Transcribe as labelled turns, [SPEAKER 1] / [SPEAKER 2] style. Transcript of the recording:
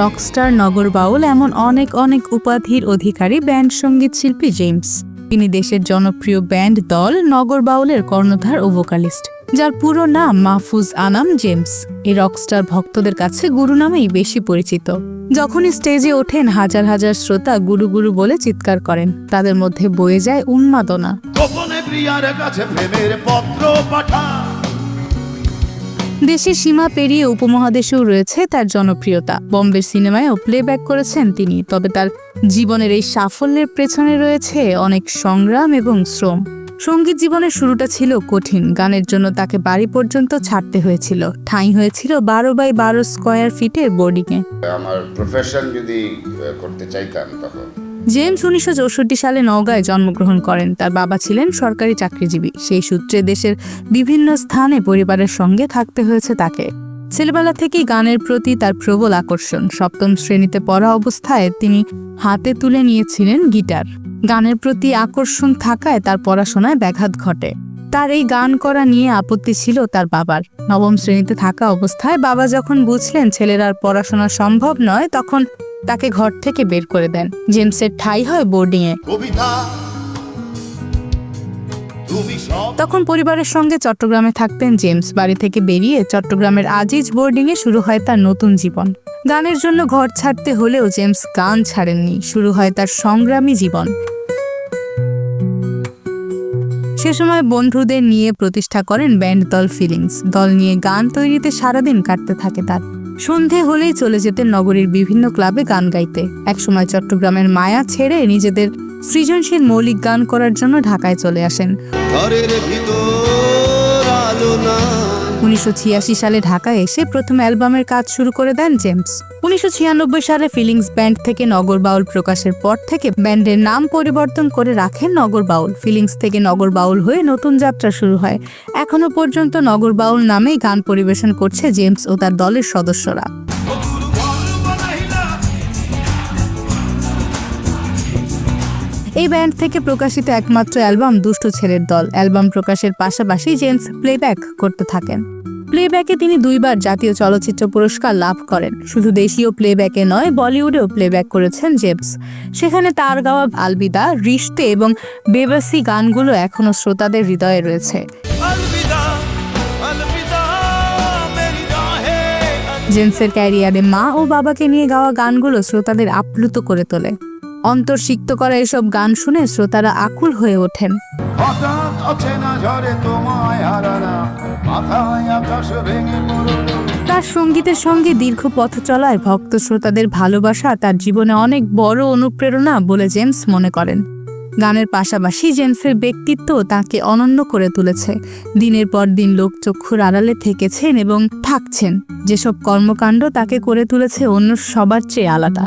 [SPEAKER 1] Rockstar Nagar Baul এমন অনেক অনেক উপাধির অধিকারী ব্যান্ড সংগীত শিল্পী জেমস। তিনি দেশের জনপ্রিয় ব্যান্ড দল নগর বাউলের কর্ণধার ও ভোকালিস্ট যার পুরো নাম মাহফুজ আনাম জেমস। এই রকস্টার ভক্তদের কাছে গুরু নামেই বেশি পরিচিত। যখনই স্টেজে ওঠেন, হাজার হাজার শ্রোতা গুরু গুরু বলে চিৎকার করেন। তাদের মধ্যে বয়ে যায় উন্মাদনা।
[SPEAKER 2] কাছে প্রেমের পত্র পাঠা।
[SPEAKER 1] দেশের সীমা পেরিয়ে উপমহাদেশেও রয়েছে তার জনপ্রিয়তা। বম্বের সিনেমায়ও প্লেব্যাক করেছেন তিনি, তবে তার জীবনের এই সাফল্যের পেছনে রয়েছে অনেক সংগ্রাম এবং শ্রম। সংগীত জীবনের শুরুটা ছিল কঠিন, গানের জন্য তাকে বাড়ি পর্যন্ত ছাড়তে হয়েছিল। ঠাঁই হয়েছিল বারো বাই বারো স্কোয়ার ফিটের বোর্ডিংয়ে
[SPEAKER 3] আমার প্রফেশন যদি করতে চাইতাম তখন
[SPEAKER 1] জেমস উনিশশো চৌষট্টি সালে নওগাঁয় জন্মগ্রহণ করেন। তার বাবা ছিলেন সরকারি চাকরিজীবী। সেই সূত্রে দেশের বিভিন্ন স্থানে পরিবারের সঙ্গে থাকতে হয়েছে তাকে। ছেলেবেলা থেকেই গানের প্রতি তার প্রবল আকর্ষণ। সপ্তম শ্রেণীতে পড়া অবস্থায় তিনি হাতে তুলে নিয়েছিলেন গিটার। গানের প্রতি আকর্ষণ থাকায় তার পড়াশোনায় ব্যাঘাত ঘটে। তার এই গান করা নিয়ে আপত্তি ছিল তার বাবার। নবম শ্রেণীতে থাকা অবস্থায় বাবা যখন বুঝলেন ছেলের আর পড়াশোনা সম্ভব নয়, তখন তাকে ঘর থেকে বের করে দেন। জেমসের ঠাই হয় বোর্ডিংয়ে। তখন পরিবারের সঙ্গে চট্টগ্রামে থাকতেন জেমস। বাড়ি থেকে বেরিয়ে চট্টগ্রামের আজিজ বোর্ডিংয়ে শুরু হয় তার নতুন জীবন। গানের জন্য ঘর ছাড়তে হলেও জেমস গান ছাড়েননি। শুরু হয় তার সংগ্রামী জীবন। সে সময় বন্ধুদের নিয়ে প্রতিষ্ঠা করেন ব্যান্ড দল ফিলিংস। দল নিয়ে গান তৈরিতে সারাদিন কাটতে থাকে তার। সন্ধে হলেই চলে যেতেন নগরীর বিভিন্ন ক্লাবে গান গাইতে। একসময় চট্টগ্রামের মায়া ছেড়ে নিজেদের সৃজনশীল মৌলিক গান করার জন্য ঢাকায় চলে আসেন।
[SPEAKER 2] ঘরের ভিতর আলো না।
[SPEAKER 1] উনিশশো সালে ঢাকায় এসে প্রথম অ্যালবামের কাজ শুরু করে দেন জেমস। উনিশশো ছিয়ানব্বই সালে ফিলিংস ব্যান্ড থেকে নগর বাউল প্রকাশের পর থেকে ব্যান্ডের নাম পরিবর্তন করে রাখেন নগর বাউল। ফিলিংস থেকে নগর বাউল হয়ে নতুন যাত্রা শুরু হয়। এখনও পর্যন্ত নগর বাউল নামেই গান পরিবেশন করছে জেমস ও তার দলের সদস্যরা। এই ব্যান্ড থেকে প্রকাশিত একমাত্র অ্যালবাম দুষ্ট ছেলের দল। অ্যালবাম প্রকাশের পাশাপাশি জেমস প্লেব্যাক করতে থাকেন। প্লেব্যাকে তিনি দুইবার জাতীয় চলচ্চিত্র পুরস্কার লাভ করেন। শুধু দেশীয় প্লেব্যাকে নয় বলিউডেও প্লেব্যাক করেছেন জেমস। সেখানে তার গাওয়া আলবিদা রিশতে এবং বেবাসি গানগুলো এখনও শ্রোতাদের হৃদয়ে রয়েছে। জেমসের ক্যারিয়ারে মা ও বাবাকে নিয়ে গাওয়া গানগুলো শ্রোতাদের আপ্লুত করে তোলে। অন্তর্সিক্ত করা এসব গান শুনে শ্রোতারা আকুল হয়ে ওঠেন।
[SPEAKER 2] হঠাৎ অচেনা ঝড়ে তোমায় হারানা মাথায় আকাশ ভেঙে
[SPEAKER 1] তার সঙ্গীতের সঙ্গে দীর্ঘ পথ চলায় ভক্ত শ্রোতাদের ভালোবাসা তার জীবনে অনেক বড় অনুপ্রেরণা বলে জেমস মনে করেন। গানের পাশাপাশি জেমসের ব্যক্তিত্ব তাকে অনন্য করে তুলেছে। দিনের পর দিন লোকচক্ষুর আড়ালে থেকেছেন এবং থাকছেন। যেসব কর্মকাণ্ড তাকে করে তুলেছে অন্য সবার চেয়ে আলাদা।